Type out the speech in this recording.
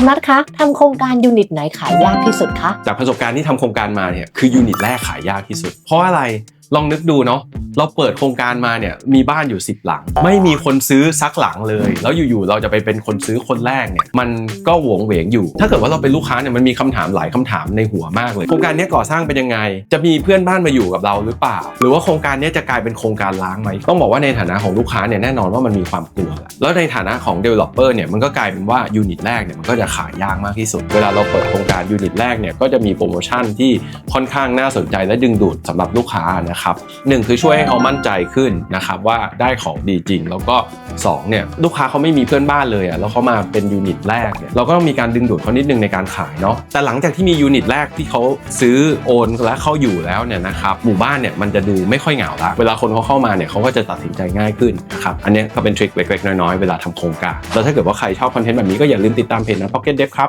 คุณนัทคะทำโครงการยูนิตไหนขายยากที่สุดคะ จากประสบการณ์ที่ทำโครงการมาเนี่ยคือยูนิตแรกขายยากที่สุด เพราะอะไรลองนึกดูเนาะ เราเปิดโครงการมาเนี่ยมีบ้านอยู่ 10 หลัง ไม่มีคนซื้อสักหลังเลย แล้วอยู่ๆเราจะไปเป็นคนซื้อคนแรกเนี่ยมันก็หวงเหวงอยู่ ถ้าเกิดว่าเราเป็นลูกค้าเนี่ยมันมีคำถามหลายคำถามในหัวมากเลย โครงการนี้ก่อสร้างเป็นยังไง จะมีเพื่อนบ้านมาอยู่กับเราหรือเปล่า หรือว่าโครงการนี้จะกลายเป็นโครงการล้างไหมต้องบอกว่าในฐานะของลูกค้าเนี่ยแน่นอนว่ามันมีความกลัวและแล้วในฐานะของ developer เนี่ยมันก็กลายเป็นว่ายูนิตแรกเนี่ยมันก็จะขายยากมากที่สุด เวลาเราเปิดโครงการยูนิตแรกเนี่ยก็จะมีโปรโมชั่นที่ค่อนข้างน่าสนใจและดึงดูดสำหรับลูกค้านะครับหนึ่งคือช่วยให้เขามั่นใจขึ้นนะครับว่าได้ของดีจริง แล้วก็สองเนี่ยลูกค้าเขาไม่มีเพื่อนบ้านเลยอะแล้วเขามาเป็นยูนิตแรกเนี่ยเราก็ต้องมีการดึงดูดเขานิดนึงในการขายเนาะแต่หลังจากที่มียูนิตแรกที่เขาซื้อโอนและเข้าอยู่แล้วเนี่ยนะครับหมู่บ้านเนี่ยมันจะดูไม่ค่อยเหงาละเวลาคนเขาเข้ามาเนี่ยเขาก็จะตัดสินใจง่ายขึ้นนะครับอันนี้ก็เป็นทริคเล็กๆน้อยๆเวลาทำโครงการแล้วถ้าเกิดว่าใครชอบคอนเทนต์แบบนี้ก็อย่าลืมติดตามเพจนะ Pocket Dev ครับ